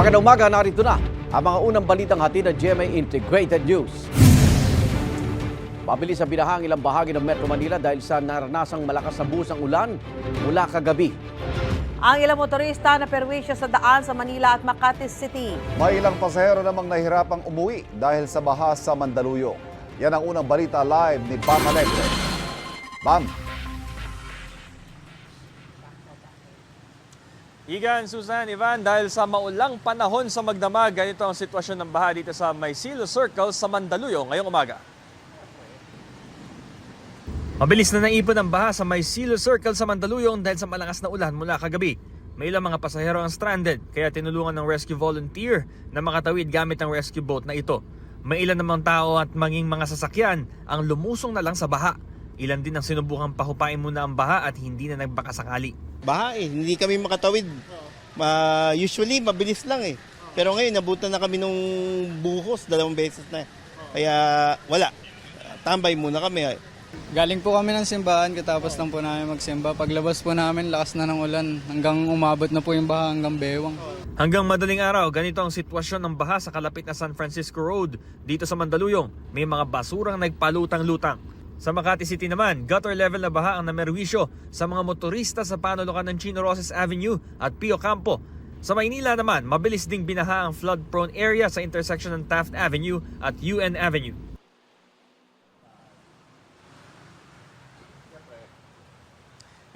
Magandang umaga, narito na ang mga unang balitang hatid ng GMA Integrated News. Mabilis ang binahang ilang bahagi ng Metro Manila dahil sa naranasang malakas na busang ulan mula kagabi. Ang ilang motorista na perwisyo sa daan sa Manila at Makati City. May ilang pasahero namang nahirapang umuwi dahil sa baha sa Mandaluyong. Yan ang unang balita live ni Bam Alegre. Bam, Igan, Susan, Ivan, dahil sa maulang panahon sa magdamag, ganito ang sitwasyon ng baha dito sa Maysilo Circle sa Mandaluyong ngayong umaga. Mabilis na naipon ang baha sa Maysilo Circle sa Mandaluyong dahil sa malakas na ulan mula kagabi. May ilang mga pasahero ang stranded kaya tinulungan ng rescue volunteer na makatawid gamit ang rescue boat na ito. May ilan namang tao at manging mga sasakyan ang lumusong na lang sa baha. Ilan din ang sinubukang pahupain muna ang baha at hindi na nagbakasakali. baha eh. Hindi kami makatawid. Ma usually, mabilis lang eh. Pero ngayon, nabutan na kami nung buhos, dalawang beses na. Kaya wala. Tambay muna kami. Galing po kami ng simbahan, katapos lang po namin magsimba. Paglabas po namin, lakas na ng ulan. Hanggang umabot na po yung baha hanggang bewang. Hanggang madaling araw, ganito ang sitwasyon ng baha sa kalapit na San Francisco Road dito sa Mandaluyong. May mga basurang nagpalutang-lutang. Sa Makati City naman, gutter level na baha ang namerwisyo sa mga motorista sa panulukan ng Chino Roses Avenue at Pio Campo. Sa Maynila naman, mabilis ding binaha ang flood-prone area sa intersection ng Taft Avenue at UN Avenue.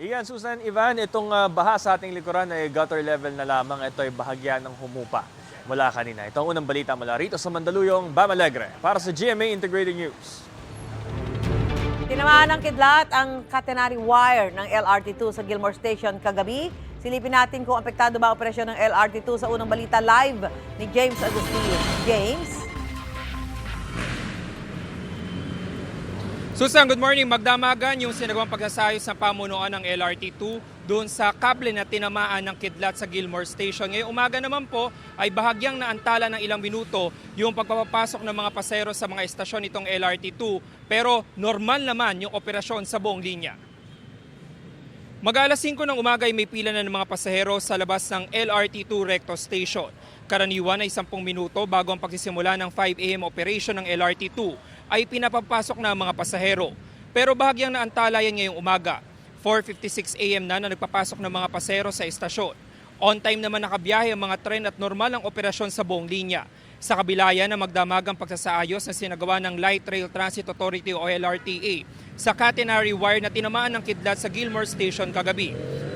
Iyan, Susan, Ivan, itong ah, baha sa ating likuran ay gutter level na lamang. Ito ay bahagya ng humupa mula kanina. Ito ang unang balita mula rito sa Mandaluyong, Bam Alegre. Para sa GMA Integrated News. Tinamaan ng kidlat ang catenary wire ng LRT2 sa Gilmore Station kagabi. Silipin natin kung apektado ba operasyon ng LRT2 sa unang balita live ni James Agustin. James? Susan, good morning. Magdamagan yung sinagawang pagsasayos sa pamunuan ng LRT2 doon sa kable na tinamaan ng kidlat sa Gilmore Station. Ngayong umaga naman po ay bahagyang naantala ng ilang minuto yung pagpapapasok ng mga pasero sa mga estasyon nitong LRT2 pero normal naman yung operasyon sa buong linya. Mag-alas 5 ng umaga ay may pila na ng mga pasahero sa labas ng LRT2 Recto Station. Karaniwan ay 10 minuto bago ang pagsisimula ng 5 a.m. operation ng LRT2 ay pinapapasok na ang mga pasahero. Pero bahagyang naantala yan ngayong umaga. 4.56 a.m. na na nagpapasok ng mga pasahero sa estasyon. On time naman nakabiyahe ang mga tren at normal ang operasyon sa buong linya. Sa kabila yan na magdamagang pagsasaayos na sinagawa ng Light Rail Transit Authority o LRTA sa catenary wire na tinamaan ng kidlat sa Gilmore Station kagabi.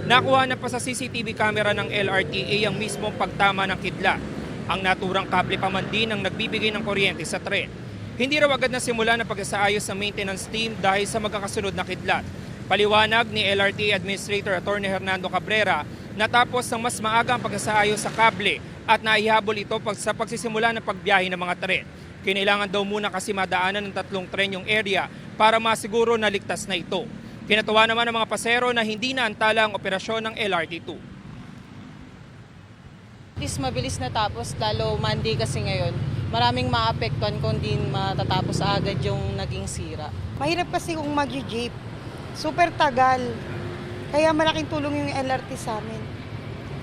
Nakuha na pa sa CCTV camera ng LRTA ang mismong pagtama ng kidlat. Ang naturang kable pa man din ang nagbibigay ng kuryente sa tren. Hindi raw agad na simula ng pagsasaayos ng maintenance team dahil sa magkakasunod na kidlat. Paliwanag ni LRT Administrator Attorney Hernando Cabrera natapos ng mas maaga ang pagsasaayos sa kable at naihabol ito sa pagsisimula ng pagbiyahe ng mga tren. Kinailangan daw muna kasi madaanan ng tatlong tren yung area para masiguro na ligtas na ito. Kinatuwa naman ng mga pasero na hindi naantala ang operasyon ng LRT2. is mabilis natapos, lalo Monday kasi ngayon. Maraming maapektuhan kung di matatapos agad yung naging sira. Mahirap kasi kung mag-jeep. Super tagal. Kaya malaking tulong yung LRT sa amin.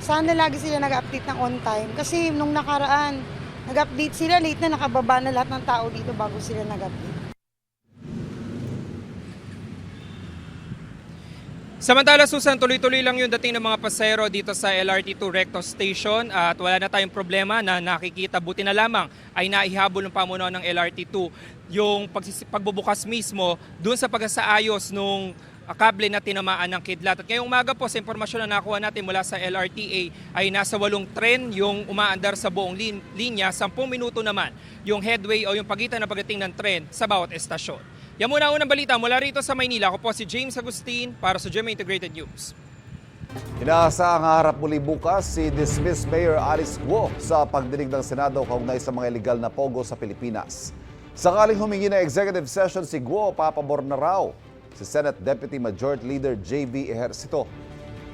Sana lagi sila nag-update ng on time. Kasi nung nakaraan, nag-update sila, late na nakababa na lahat ng tao dito bago sila nag-update. Samantala Susan, tuloy-tuloy lang yung dating ng mga pasero dito sa LRT2 Recto Station at wala na tayong problema na nakikita. Buti na lamang ay naihabol ng pamunuan ng LRT2 yung pagbubukas mismo doon sa pagsasaayos nung kable na tinamaan ng kidlat. At ngayong umaga po sa impormasyon na nakuha natin mula sa LRTA ay nasa walong tren yung umaandar sa buong lin- linya, 10 minuto naman yung headway o yung pagitan ng pagdating ng tren sa bawat estasyon. Yan muna ang unang balita mula rito sa Maynila. Ako po si James Agustin para sa GMA Integrated News. inaasahang harap muli bukas si dismissed Mayor Alice Guo sa pagdinig ng Senado kaugnay sa mga illegal na pogo sa Pilipinas. Sakaling humingi ng executive session si Guo, papabor na raw si Senate Deputy Majority Leader J.B. Ejercito.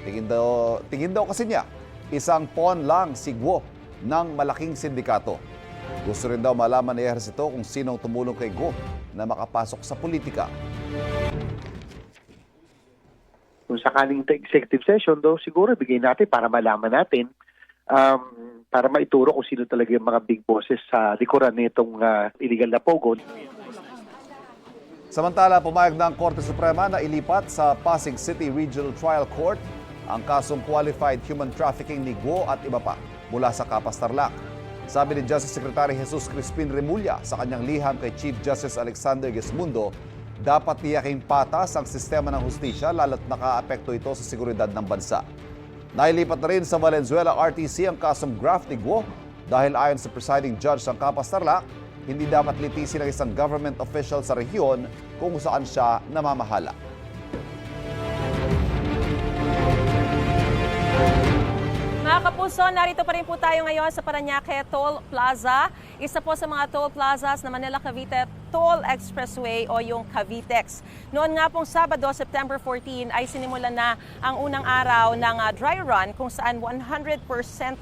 Tingin daw, tingin daw kasi niya, isang pawn lang si Guo ng malaking sindikato. Gusto rin daw malaman ni Ejercito kung sino ang tumulong kay Guo na makapasok sa politika. kung sakaling executive session, though siguro bigay natin para malaman natin um, para maituro kung sino talaga yung mga big bosses sa likuran nitong ah, illegal na pogo. Samantala, pumayag na ang Korte Suprema na ilipat sa Pasig City Regional Trial Court ang kasong qualified human trafficking ni Guo at iba pa mula sa Kapas Tarlac. Sabi ni Justice Secretary Jesus Crispin Remulla sa kanyang liham kay Chief Justice Alexander Gesmundo, dapat tiyaking patas ang sistema ng hustisya lalo't nakaapekto ito sa seguridad ng bansa. Nailipat na rin sa Valenzuela RTC ang kasong graft ni Guo dahil ayon sa presiding judge ng Kapas Tarlac, hindi dapat litisin ng isang government official sa rehiyon kung saan siya namamahala. Mga kapuso, narito pa rin po tayo ngayon sa Paranaque Toll Plaza. Isa po sa mga toll plazas na Manila Cavite Toll Expressway o yung Cavitex. Noon nga pong Sabado, September 14, ay sinimulan na ang unang araw ng ah, dry run kung saan 100%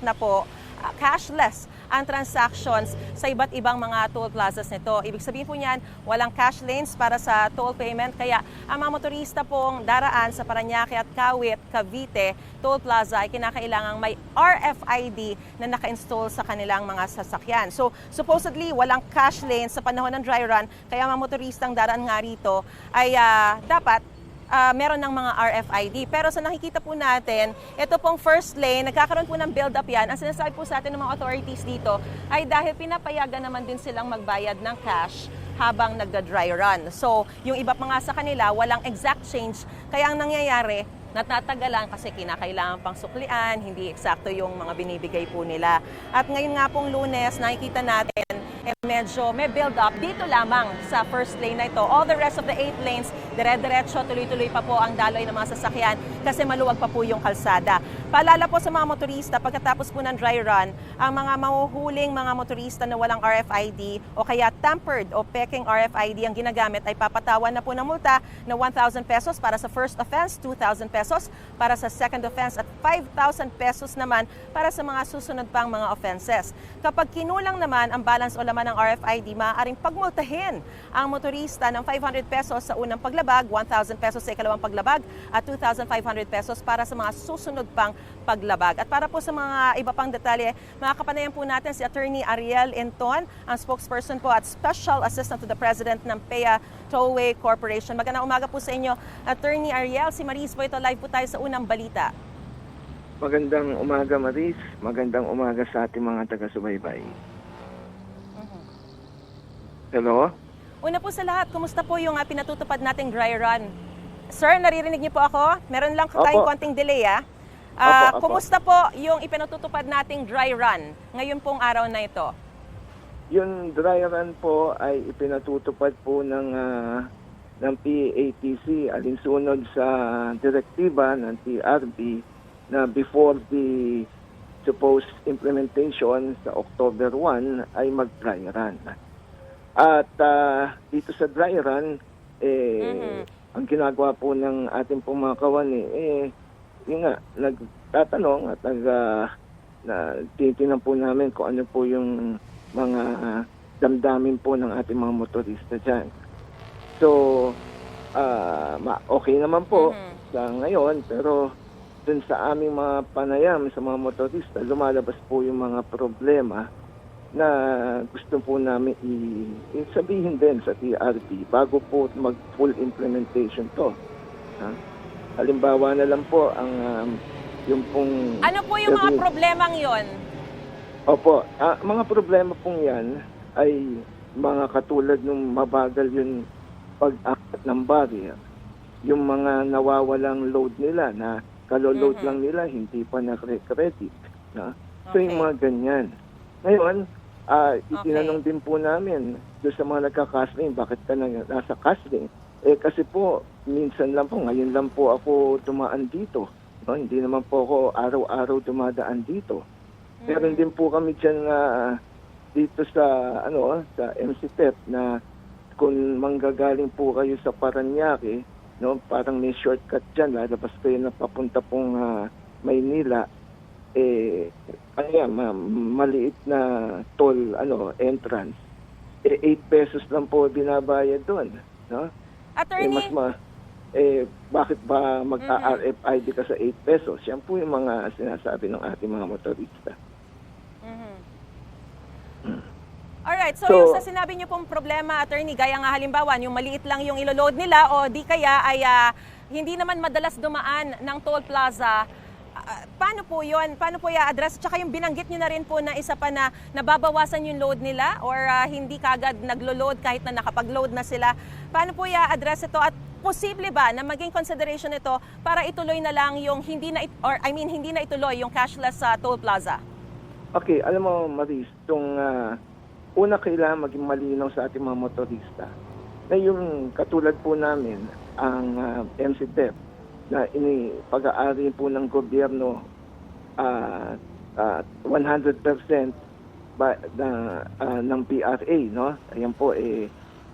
na po ah, cashless ang transactions sa iba't ibang mga toll plazas nito. Ibig sabihin po niyan, walang cash lanes para sa toll payment. Kaya ang mga motorista pong daraan sa Paranaque at Kawit, Cavite Toll Plaza ay kinakailangang may RFID na naka-install sa kanilang mga sasakyan. So supposedly walang cash lanes sa panahon ng dry run. Kaya mga motoristang daraan nga rito ay ah, dapat ah, meron ng mga RFID. Pero sa nakikita po natin, ito pong first lane, nagkakaroon po ng build-up yan. Ang sinasabi po sa atin ng mga authorities dito ay dahil pinapayagan naman din silang magbayad ng cash habang nagda-dry run. So, yung iba pa nga sa kanila, walang exact change. Kaya ang nangyayari, natatagalan kasi kinakailangan pang suklian, hindi eksakto yung mga binibigay po nila. At ngayon nga pong lunes, nakikita natin, eh, medyo may build up dito lamang sa first lane na ito. All the rest of the eight lanes, dire-diretso, tuloy-tuloy pa po ang daloy ng mga sasakyan kasi maluwag pa po yung kalsada. Paalala po sa mga motorista, pagkatapos po ng dry run, ang mga mahuhuling mga motorista na walang RFID o kaya tampered o peking RFID ang ginagamit ay papatawan na po ng multa na 1,000 pesos para sa first offense, 2,000 pesos para sa second offense at 5,000 pesos naman para sa mga susunod pang mga offenses. Kapag kinulang naman ang balance o laman ng RFID, maaaring pagmultahin ang motorista ng 500 pesos sa unang paglabag, 1,000 pesos sa ikalawang paglabag at 2,500 pesos para sa mga susunod pang paglabag. At para po sa mga iba pang detalye, makakapanayan po natin si Attorney Ariel Enton, ang spokesperson po at Special Assistant to the President ng PEA Tollway Corporation. Magandang umaga po sa inyo, Attorney Ariel. Si Maris po ito, live po tayo sa unang balita. Magandang umaga, Maris. Magandang umaga sa ating mga taga-subaybay. Hello? Una po sa lahat, kumusta po yung uh, pinatutupad nating dry run? Sir, naririnig niyo po ako? Meron lang tayong Opo. konting delay ah. Ah, Opo, opo. kumusta po yung ipinatutupad nating dry run ngayon pong araw na ito? Yung dry run po ay ipinatutupad po ng, ah, ng PATC alinsunod sa direktiba ng TRB na before the supposed implementation sa October 1 ay mag-dry run. At ah, dito sa dry run, eh, ang ginagawa po ng ating pong mga kawani, eh, yun nga, nagtatanong at nag, na tinitingnan po namin kung ano po yung mga ah, damdamin po ng ating mga motorista dyan. So, ma- okay naman po sa ngayon, pero dun sa aming mga panayam sa mga motorista, lumalabas po yung mga problema na gusto po namin i- i- sabihin din sa TRB bago po mag full implementation to. Ha? Halimbawa na lang po ang um, yung pong Ano po yung mga problemang yon? Opo, ah, mga problema pong yan ay mga katulad ng mabagal yung pag-akat ng barrier. Yung mga nawawalang load nila na kalo-load Mhm. lang nila, hindi pa na-credit. Na? So yung Okay. mga ganyan. Ngayon, ah, itinanong din po namin doon sa mga nagka-casting, bakit ka na nasa casting? Eh kasi po, minsan lang po, ngayon lang po ako dumaan dito. No? Hindi naman po ako araw-araw dumadaan dito. Meron din po kami dyan na dito sa ano sa MCTEP na kung manggagaling po kayo sa Paranaque, no, parang may shortcut diyan, lalabas kayo na papunta pong ah, Maynila eh ano yan, ma- maliit na toll ano entrance. Eh 8 pesos lang po binabayad doon, no? Eh Attorney, mas ma eh bakit ba mag-RFID ka sa 8 pesos? Yan po yung mga sinasabi ng ating mga motorista. Alright, so, So- yung sa sinabi niyo pong problema, attorney, gaya nga halimbawa, yung maliit lang yung iloload nila o di kaya ay ah, hindi naman madalas dumaan ng toll plaza, ah, paano po yun? Paano po i-address? Tsaka yung binanggit niyo na rin po na isa pa na nababawasan yung load nila or ah, hindi kagad naglo-load kahit na nakapag-load na sila. Paano po i-address ito at posible ba na maging consideration ito para ituloy na lang yung hindi na it- or I mean hindi na ituloy yung cashless sa toll plaza? Okay, alam mo, Maris, itong ah, una kailangan maging malinaw sa ating mga motorista na yung katulad po namin, ang uh, MCTEP, na ini pag-aari po ng gobyerno ah, ah, 100% ba, na, ah, ng PRA, no? Ayan po, eh,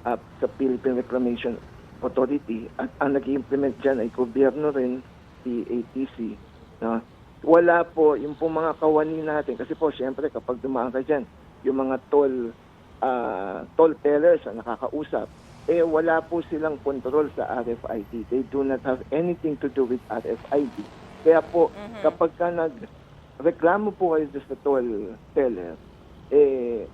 ah, sa Philippine Reclamation Authority. At ang nag-implement dyan ay gobyerno rin, PATC, no? wala po yung po mga kawani natin kasi po syempre kapag dumaan ka dyan yung mga toll ah, toll tellers na nakakausap eh wala po silang control sa RFID they do not have anything to do with RFID kaya po kapag ka nag reklamo po kayo sa toll teller eh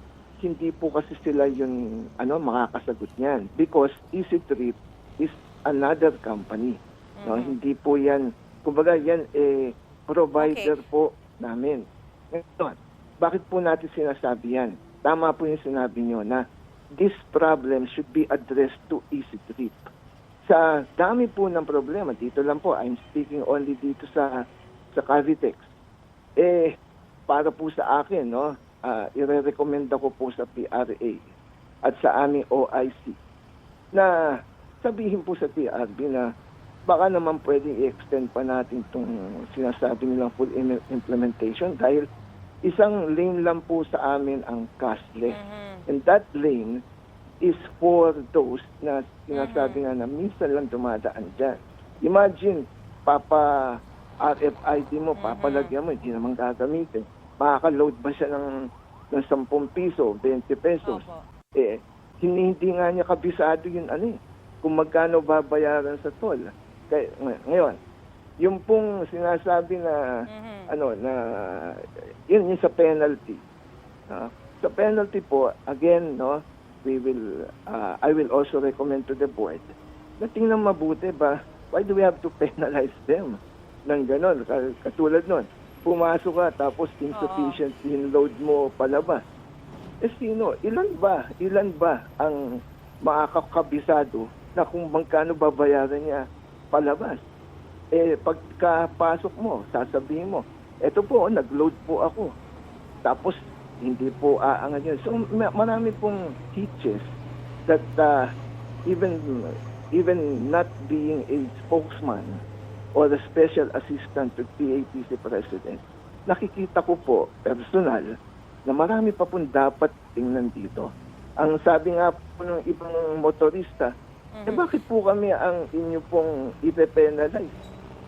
hindi po kasi sila yung ano makakasagot niyan. Because Easy Trip is another company. No hindi po yan. Kumbaga yan eh provider po namin. Ngayon, bakit po natin sinasabi yan? Tama po yung sinabi nyo na this problem should be addressed to easy trip. Sa dami po ng problema, dito lang po, I'm speaking only dito sa sa Cavitex. Eh, para po sa akin, no, ah, ire-recommend ko po sa PRA at sa aming OIC na sabihin po sa TRB na baka naman pwedeng i-extend pa natin itong sinasabi nilang full im- implementation dahil isang lane lang po sa amin ang cashless. And that lane is for those na sinasabi nga na minsan lang dumadaan dyan. Imagine, papa RFID mo, papalagyan mo, hindi naman gagamitin. Makaka-load ba siya ng, ng 10 piso, 20 pesos? Opo. eh, hindi, hindi nga niya kabisado yun ano eh, kung magkano babayaran sa toll. Kaya, ngay- ngayon, yung pong sinasabi na, ano, na, yun yung sa penalty. no? Sa penalty po, again, no, we will, uh, I will also recommend to the board na tingnan mabuti ba, why do we have to penalize them ng ganon? Ka- Katulad nun, pumasok ka tapos insufficient yung load mo palabas. Eh sino? Ilan ba? Ilan ba ang makakakabisado na kung magkano babayaran niya palabas? Eh, pagkapasok mo, sasabihin mo, eto po, nag-load po ako. Tapos, hindi po aangan yun. So, ma- marami pong hitches that uh, even even not being a spokesman or a special assistant to PATC President, nakikita ko po, personal, na marami pa pong dapat tingnan dito. Ang sabi nga po ng ibang motorista, eh bakit po kami ang inyo pong ipe-penalize?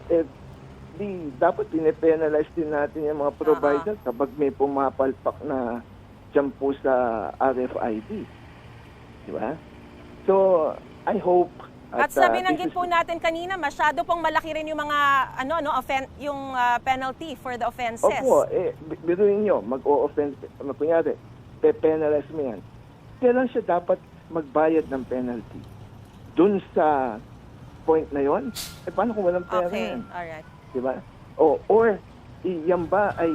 Eh, di, dapat pine-penalize din natin yung mga provider kapag may pumapalpak na po sa RFID. Di ba? So, I hope At, uh, sa binanggit po natin kanina, masyado pong malaki rin yung mga ano no offen- yung ah, penalty for the offenses. Opo, eh, bi- biruin nyo, mag-o-offense, ano, kunyari, pe-penalize mo yan. Kailan siya dapat magbayad ng penalty? Doon sa point na yon? Eh, paano kung walang pera Okay, yan? alright. Di ba? O, or, i- yan ba ay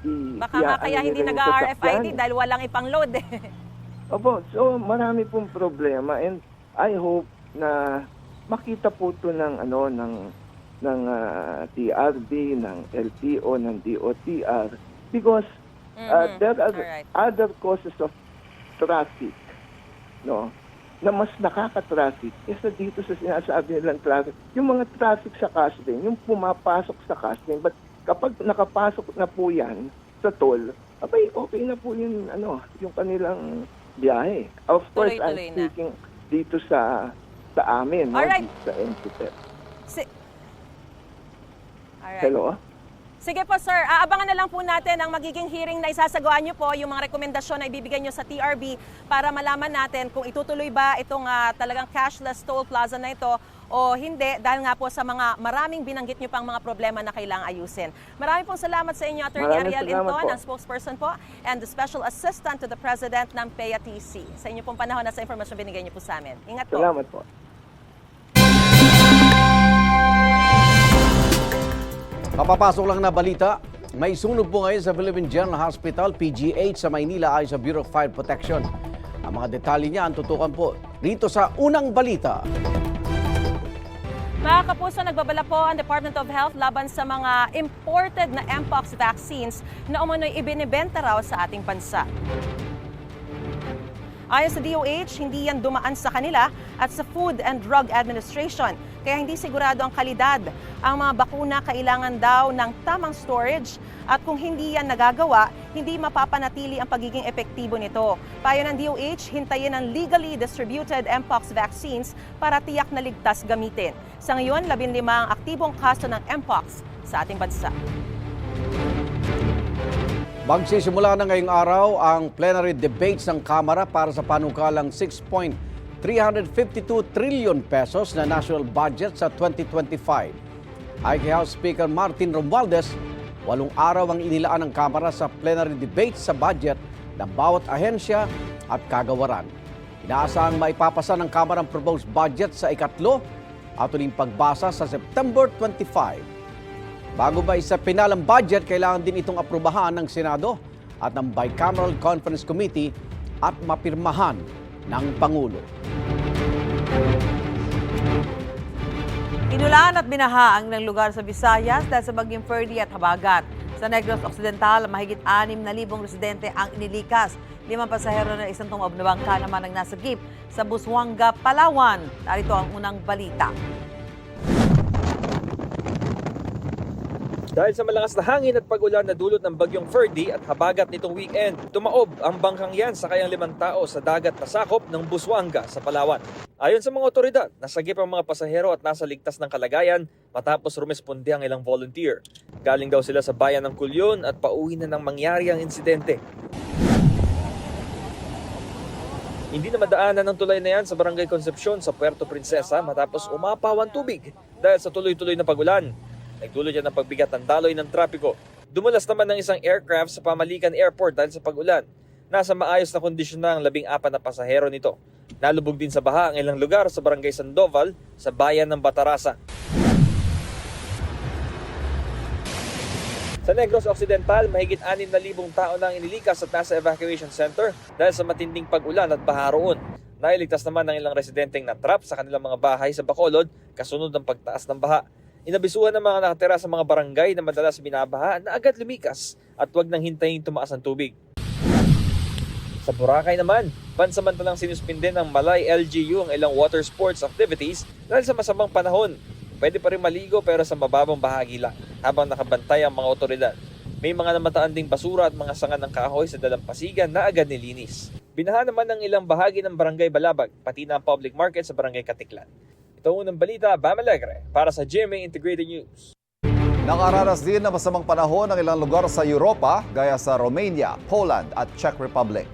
i, Baka nga kaya hindi nila yung nag-RFID dahil walang ipang-load eh. Opo, so marami pong problema and I hope na makita po ito ng ano ng ng ah, TRB, ng LTO, ng DOTR because uh, Mhm. there are Alright. other causes of traffic no na mas nakaka-traffic kesa dito sa sinasabi nilang traffic. Yung mga traffic sa Casden, yung pumapasok sa Casden, but kapag nakapasok na po yan sa toll, abay, okay na po yung, ano, yung kanilang biyahe. Of course, I'm Tuloy-tuloy na. speaking dito sa sa amin, no? Alright. dito sa NCTEP. Si- Alright. Hello? Sige po sir, aabangan na lang po natin ang magiging hearing na isasagawa niyo po, yung mga rekomendasyon na ibibigay niyo sa TRB para malaman natin kung itutuloy ba itong ah, talagang cashless toll plaza na ito o hindi dahil nga po sa mga maraming binanggit niyo pang mga problema na kailangang ayusin. Maraming pong salamat sa inyo, Attorney Maraming Ariel Inton, ang spokesperson po and the Special Assistant to the President ng PEA-TC. Sa inyo pong panahon na sa informasyon binigay niyo po sa amin. Ingat po. Salamat po. Kapapasok lang na balita, may sunog po ngayon sa Philippine General Hospital, PGH sa Maynila ayon sa Bureau of Fire Protection. Ang mga detalye niya ang tutukan po rito sa unang balita. Mga kapuso, nagbabala po ang Department of Health laban sa mga imported na Mpox vaccines na umano'y ibinibenta raw sa ating bansa. Ayon sa DOH, hindi yan dumaan sa kanila at sa Food and Drug Administration. Kaya hindi sigurado ang kalidad. Ang mga bakuna kailangan daw ng tamang storage at kung hindi yan nagagawa, hindi mapapanatili ang pagiging epektibo nito. Payo ng DOH, hintayin ang legally distributed Mpox vaccines para tiyak na ligtas gamitin. Sa ngayon, 15 ang aktibong kaso ng Mpox sa ating bansa. Magsisimula na ngayong araw ang plenary debates ng Kamara para sa panukalang 6.352 trillion pesos na national budget sa 2025. Ay kay House Speaker Martin Romualdez, walong araw ang inilaan ng Kamara sa plenary debates sa budget ng bawat ahensya at kagawaran. Inaasahang maipapasa ng Kamara ang proposed budget sa ikatlo at uling pagbasa sa September 25. Bago ba isa pinalang budget, kailangan din itong aprubahan ng Senado at ng Bicameral Conference Committee at mapirmahan ng Pangulo. Inulan at binaha ang ilang lugar sa Visayas dahil sa bagyong Ferdy at Habagat. Sa Negros Occidental, mahigit 6,000 residente ang inilikas. Limang pasahero na isang tumob na bangka naman ang nasagip sa Buswanga, Palawan. Narito ang unang balita. Dahil sa malakas na hangin at pag-ulan na dulot ng bagyong Ferdy at habagat nitong weekend, tumaob ang bangkang yan sa kayang limang tao sa dagat na sakop ng Buswanga sa Palawan. Ayon sa mga otoridad, nasagip ang mga pasahero at nasa ligtas ng kalagayan matapos rumisponde ang ilang volunteer. Galing daw sila sa bayan ng Kulyon at pauwi na nang mangyari ang insidente. Hindi na madaanan ng tulay na yan sa Barangay Concepcion sa Puerto Princesa matapos umapaw ang tubig dahil sa tuloy-tuloy na pagulan. Nagdulot yan ng pagbigat ng daloy ng trapiko. Dumulas naman ng isang aircraft sa Pamalican Airport dahil sa pagulan. Nasa maayos na kondisyon na ang labing apat na pasahero nito. Nalubog din sa baha ang ilang lugar sa Barangay Sandoval sa bayan ng Batarasa. Sa Negros Occidental, mahigit 6,000 tao na ang inilikas at nasa evacuation center dahil sa matinding pag-ulan at baha roon. Nailigtas naman ng ilang residenteng natrap sa kanilang mga bahay sa Bacolod kasunod ng pagtaas ng baha. Inabisuhan ng mga nakatira sa mga barangay na madalas binabaha na agad lumikas at huwag nang hintayin tumaas ang tubig. Sa Boracay naman, pansamantalang sinuspinde ng Malay LGU ang ilang water sports activities dahil sa masamang panahon. Pwede pa rin maligo pero sa mababang bahagi lang habang nakabantay ang mga otoridad. May mga namataan ding basura at mga sanga ng kahoy sa dalampasigan na agad nilinis. Binaha naman ng ilang bahagi ng Barangay Balabag, pati na ang public market sa Barangay Katiklan. Ito ang unang balita, Bam Alegre, para sa GMA Integrated News. Nakaranas din ng masamang panahon ng ilang lugar sa Europa, gaya sa Romania, Poland at Czech Republic.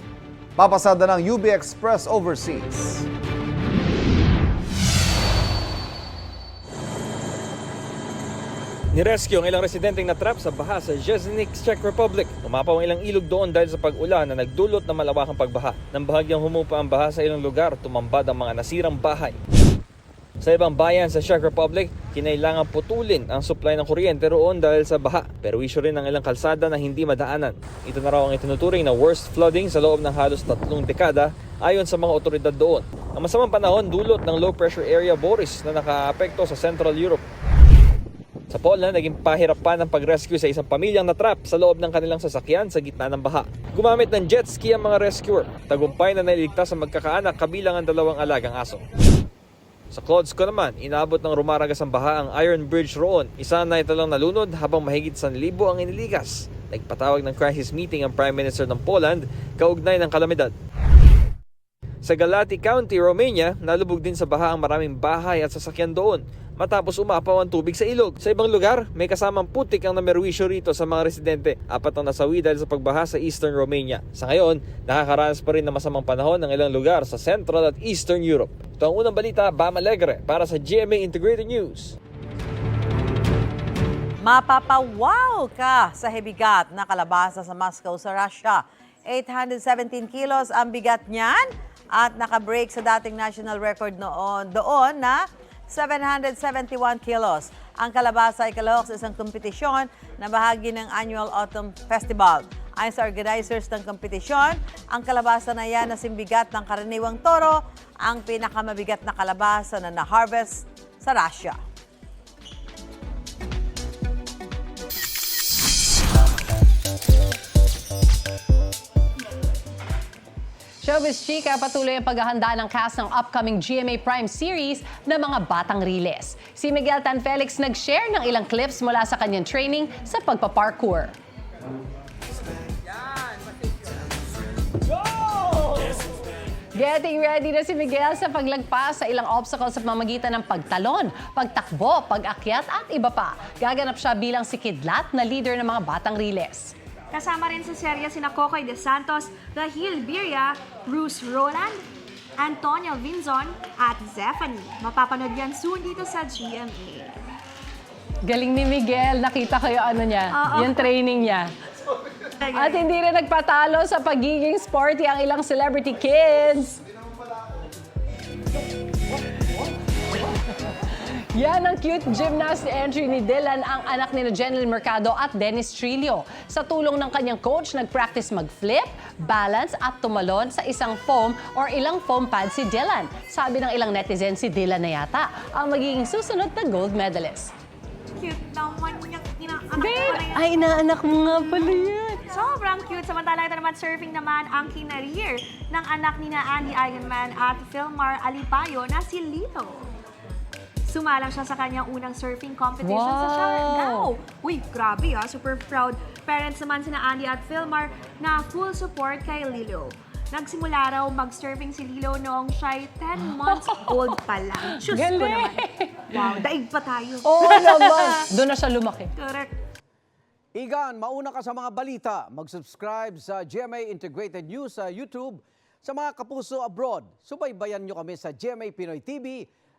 Papasada ng UB Express Overseas. Nirescue ang ilang residenteng natrap sa baha sa Jesenik, Czech Republic. Umapaw ang ilang ilog doon dahil sa pag-ulan na nagdulot ng malawakang pagbaha. Nang bahagyang humupa ang baha sa ilang lugar, tumambad ang mga nasirang bahay. Sa ibang bayan sa Czech Republic, kinailangan putulin ang supply ng kuryente roon dahil sa baha. Pero issue rin ang ilang kalsada na hindi madaanan. Ito na raw ang itinuturing na worst flooding sa loob ng halos tatlong dekada ayon sa mga otoridad doon. Ang masamang panahon dulot ng low pressure area Boris na nakaapekto sa Central Europe. Sa Poland, naging pahirapan ang pag-rescue sa isang pamilyang natrap sa loob ng kanilang sasakyan sa gitna ng baha. Gumamit ng jet ski ang mga rescuer. Tagumpay na nailigtas ang magkakaanak kabilang ang dalawang alagang aso. Sa Clodsco naman, inabot ng rumaragas ang baha ang Iron Bridge roon. Isa na ito lang nalunod habang mahigit 1,000 ang inilikas. Nagpatawag ng crisis meeting ang Prime Minister ng Poland kaugnay ng kalamidad. Sa Galati County, Romania, nalubog din sa baha ang maraming bahay at sasakyan doon. Matapos umapaw ang tubig sa ilog. Sa ibang lugar, may kasamang putik ang namerwisyo rito sa mga residente. Apat ang nasawi dahil sa pagbaha sa Eastern Romania. Sa ngayon, nakakaranas pa rin ng masamang panahon ng ilang lugar sa Central at Eastern Europe. Ito ang unang balita, Bam Alegre, para sa GMA Integrated News. Mapapawaw ka sa hebigat na kalabasa sa Moscow sa Russia. 817 kilos ang bigat niyan at nakabreak sa dating national record noon doon na 771 kilos. Ang kalabasa ay isang kompetisyon na bahagi ng Annual Autumn Festival. Ayon sa organizers ng kompetisyon, ang kalabasa na yan na simbigat ng karaniwang toro ang pinakamabigat na kalabasa na na-harvest sa Russia. Showbiz Chika, patuloy ang paghahanda ng cast ng upcoming GMA Prime series na mga batang riles. Si Miguel Tan Felix nag-share ng ilang clips mula sa kanyang training sa pagpaparkour. Getting ready na si Miguel sa paglagpas sa ilang obstacles sa pamamagitan ng pagtalon, pagtakbo, pag-akyat at iba pa. Gaganap siya bilang si Kidlat na leader ng mga batang riles. Kasama rin sa serya sina Kokoy De Santos, Rahil Birria, Bruce Roland, Antonio Vinzon at Zephanie. Mapapanood yan soon dito sa GMA. Galing ni Miguel. Nakita ko yung ano niya, Oo. yung training niya. At hindi rin nagpatalo sa pagiging sporty ang ilang celebrity kids. Yan ang cute gymnast entry ni Dylan, ang anak ni Jenlyn Mercado at Dennis Trillo. Sa tulong ng kanyang coach, nag-practice mag-flip, balance at tumalon sa isang foam or ilang foam pad si Dylan. Sabi ng ilang netizens, si Dylan na yata ang magiging susunod na gold medalist. Cute naman niya. Ko Babe, ay inaanak mo nga pala yan. Sobrang cute. Samantala ito naman surfing naman ang kinarir ng anak ni na Andy Eigenman at Philmar Alipayo na si Lito. Sumalang siya sa kanyang unang surfing competition sa Wow! Siargao. Uy, grabe ah. Super proud parents naman sina Andy at Philmar na full support kay Lilo. Nagsimula raw mag-surfing si Lilo noong siya'y 10 months old pa lang. Diyos ko Galing! naman. Wow, daig pa tayo. Oo naman. Doon na siya lumaki. Correct. Igan, mauna ka sa mga balita. Mag-subscribe sa GMA Integrated News sa YouTube. Sa mga kapuso abroad, subaybayan nyo kami sa GMA Pinoy TV